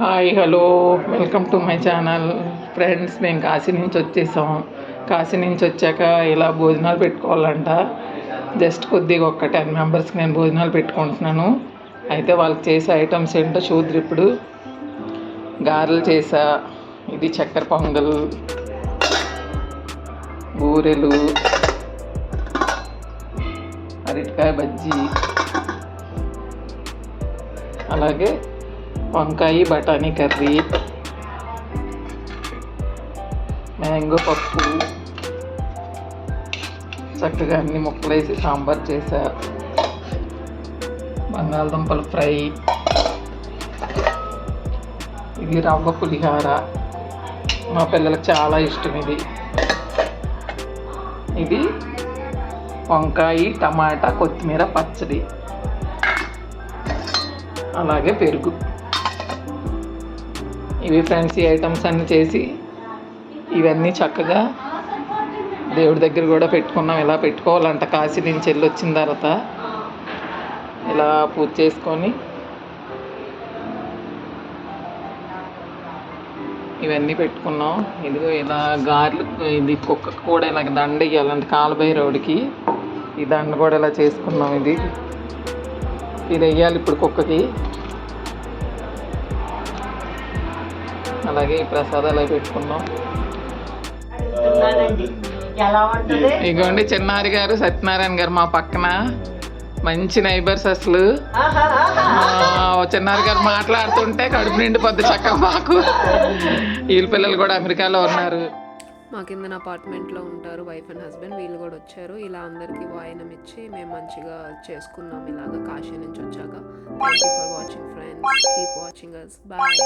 Hi hello welcome to my channel friends మేము కాశీ నుంచి వచ్చేసాం. కాశీ నుంచి వచ్చాక ఇలా భోజనాలు పెట్టుకోవాలంట. జస్ట్ కొద్దిగా ఒక టెన్ మెంబర్స్కి నేను భోజనాలు పెట్టుకుంటున్నాను. అయితే వాళ్ళకి చేసే ఐటమ్స్ ఏంటో చూద్దరు ఇప్పుడు. గారెలు చేసా. ఇది చక్కెర పొంగల్. బూరెలు. అరటికాయ బజ్జీ. అలాగే వంకాయ బఠానీ కర్రీ మ్యాంగో పప్పు చక్కగా అన్ని ముక్కలు వేసి సాంబార్ చేశారు బంగాళదుంపల ఫ్రై ఇది రవ్వ పులిహార. మా పిల్లలకు చాలా ఇష్టం ఇది. ఇది వంకాయ టమాటా కొత్తిమీర పచ్చడి. అలాగే పెరుగు. ఇవి ఫ్రెండ్స్ ఈ ఐటమ్స్ అన్నీ చేసి ఇవన్నీ చక్కగా దేవుడి దగ్గర కూడా పెట్టుకున్నాం. ఇలా పెట్టుకోవాలంట. కాశీ నుంచి వెళ్ళి వచ్చిన తర్వాత ఇలా పూజ చేసుకొని ఇవన్నీ పెట్టుకున్నాం. ఇదిగో ఇలా గార్లు ఇది కుక్కకు కూడా ఇలా దండ ఇవ్వాలంటే రోడ్డుకి ఈ దండ కూడా ఇలా చేసుకున్నాం ఇది. ఇది వెయ్యాలి ఇప్పుడు కుక్కకి. అలాగే ఈ ప్రసాదాలు అవి పెట్టుకున్నాం. ఉన్నానండి. ఎలా ఉంటుంది? ఇగోండి చిన్నారి గారు సత్యనారాయణ గారు మా పక్కన. మంచి నైబర్స్ అసలు. చిన్నారి గారు మాట్లాడుతుంటే కడుపు నిండిపోద్ది చక్క మాకు. వీళ్ళ పిల్లలు కూడా అమెరికాలో ఉన్నారు. మా కింద అపార్ట్మెంట్లో ఉంటారు వైఫ్ అండ్ హస్బెండ్. వీళ్ళు కూడా వచ్చారు. ఇలా అందరికీ వాయినం ఇచ్చి మేము మంచిగా చేసుకున్నాం ఇలాగా కాశీ నుంచి వచ్చాక. Thank you for watching friends keep watching us bye